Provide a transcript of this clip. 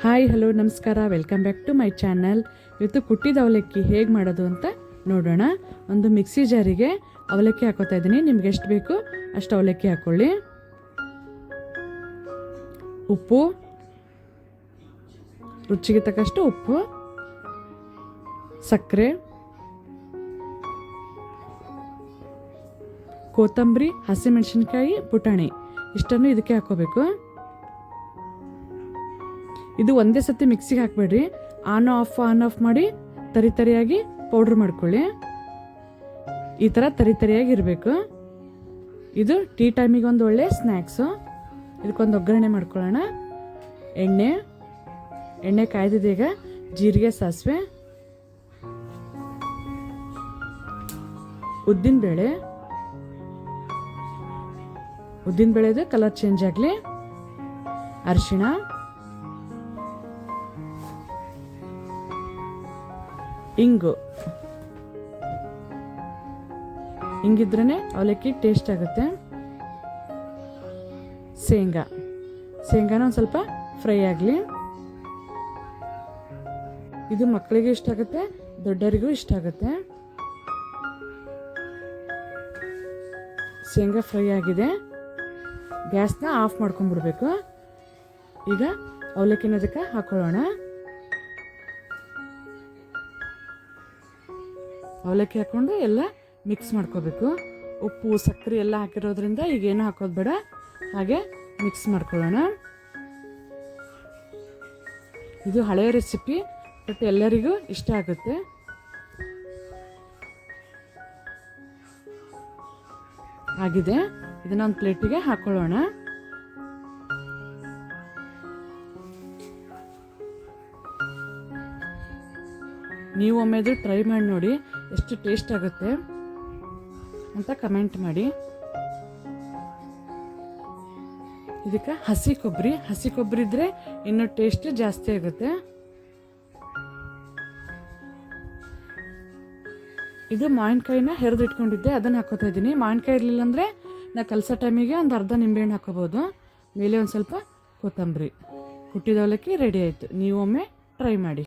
Hi, hello, ನಮಸ್ಕಾರ. Welcome back to my channel ಇವತ್ತು ಕುಟ್ಟಿದ ಅವಲಕ್ಕಿ ಹೇಗೆ ಮಾಡೋದು ಅಂತ ನೋಡೋಣ. ಒಂದು ಮಿಕ್ಸಿ ಜಾರಿಗೆ ಅವಲಕ್ಕಿ ಹಾಕೋತಾ ಇದ್ದೀನಿ. ನಿಮ್ಗೆ ಎಷ್ಟು ಬೇಕು ಅಷ್ಟು ಅವಲಕ್ಕಿ ಹಾಕ್ಕೊಳ್ಳಿ ಉಪ್ಪು. ರುಚಿಗೆ ತಕ್ಕಷ್ಟು ಉಪ್ಪು. ಸಕ್ಕರೆ. ಕೊತ್ತಂಬರಿ, ಹಸಿಮೆಣಸಿನ್ಕಾಯಿ, ಪುಟಾಣಿ. ಇಷ್ಟನ್ನು ಇದಕ್ಕೆ ಹಾಕೋಬೇಕು. ಇದು ಒಂದೇ ಸತಿ ಮಿಕ್ಸಿಗೆ ಹಾಕಬೇಡ್ರಿ. ಆನ್ ಆಫ್ ಆನ್ ಆಫ್ ಮಾಡಿ ತರಿ ತರಿಯಾಗಿ ಪೌಡ್ರ್ ಮಾಡ್ಕೊಳ್ಳಿ. ಈ ಥರ ತರಿ ತರಿಯಾಗಿ ಇರಬೇಕು. ಇದು ಟೀ ಟೈಮಿಗೆ ಒಂದು ಒಳ್ಳೆ ಸ್ನ್ಯಾಕ್ಸು ಇದಕ್ಕೊಂದು ಒಗ್ಗರಣೆ ಮಾಡ್ಕೊಳ್ಳೋಣ. ಎಣ್ಣೆ. ಎಣ್ಣೆ ಕಾಯ್ದಿದೆ ಈಗ. ಜೀರಿಗೆ, ಸಾಸಿವೆ. ಉದ್ದಿನ ಬೇಳೆ. ಉದ್ದಿನ ಬೇಳೆದು ಕಲರ್ ಚೇಂಜ್ ಆಗಲಿ. ಅರಿಶಿಣ. ಇಂಗು. ಹಿಂಗಿದ್ರೇ ಅವಲಕ್ಕಿ ಟೇಸ್ಟ್ ಆಗುತ್ತೆ. ಶೇಂಗಾ. ಶೇಂಗಾನ ಒಂದು ಸ್ವಲ್ಪ ಫ್ರೈ ಆಗಲಿ. ಇದು ಮಕ್ಕಳಿಗೆ ಇಷ್ಟ ಆಗುತ್ತೆ ದೊಡ್ಡವರಿಗೂ ಇಷ್ಟ ಆಗುತ್ತೆ. ಶೇಂಗಾ ಫ್ರೈ ಆಗಿದೆ. ಗ್ಯಾಸ್ನ ಆಫ್ ಮಾಡ್ಕೊಂಡ್ಬಿಡ್ಬೇಕು. ಈಗ ಅವಲಕ್ಕಿನ ಅದಕ್ಕೆ ಹಾಕೊಳ್ಳೋಣ. ಅವಲಕ್ಕಿ ಹಾಕ್ಕೊಂಡು ಎಲ್ಲ ಮಿಕ್ಸ್ ಮಾಡ್ಕೋಬೇಕು. ಉಪ್ಪು, ಸಕ್ಕರೆ ಎಲ್ಲ ಹಾಕಿರೋದ್ರಿಂದ ಈಗ ಏನು ಹಾಕೋದು ಬೇಡ, ಹಾಗೆ ಮಿಕ್ಸ್ ಮಾಡ್ಕೊಳ್ಳೋಣ. ಇದು ಹಳೆಯ ರೆಸಿಪಿ ಬಟ್ ಎಲ್ಲರಿಗೂ ಇಷ್ಟ ಆಗುತ್ತೆ. ಆಗಿದೆ. ಇದನ್ನ ಒಂದು ಪ್ಲೇಟಿಗೆ ಹಾಕೊಳ್ಳೋಣ. ನೀವು ಒಮ್ಮೆದು ಟ್ರೈ ಮಾಡಿ ನೋಡಿ, ಎಷ್ಟು ಟೇಸ್ಟ್ ಆಗುತ್ತೆ ಅಂತ ಕಮೆಂಟ್ ಮಾಡಿ. ಇದಕ್ಕೆ ಹಸಿ ಕೊಬ್ಬರಿ. ಹಸಿ ಕೊಬ್ಬರಿ ಇದ್ರೆ ಇನ್ನೂ ಟೇಸ್ಟ್ ಜಾಸ್ತಿ ಆಗುತ್ತೆ. ಇದು ಮಾವಿನಕಾಯಿನ ಹೆರಿದು ಇಟ್ಕೊಂಡಿದ್ದೆ ಅದನ್ನು ಹಾಕೋತಾ ಇದ್ದೀನಿ. ಮಾವಿನಕಾಯಿ ಇರಲಿಲ್ಲ ಅಂದರೆ ನಾ ಕಲಸೋ ಟೈಮಿಗೆ ಒಂದು ಅರ್ಧ ನಿಂಬೆಹಣ್ಣು ಹಾಕೋಬೋದು. ಮೇಲೆ ಒಂದು ಸ್ವಲ್ಪ ಕೊತ್ತಂಬರಿ. ಹುಟ್ಟಿದ ಅವಲಕ್ಕಿ ರೆಡಿ ಆಯಿತು. ನೀವೊಮ್ಮೆ ಟ್ರೈ ಮಾಡಿ.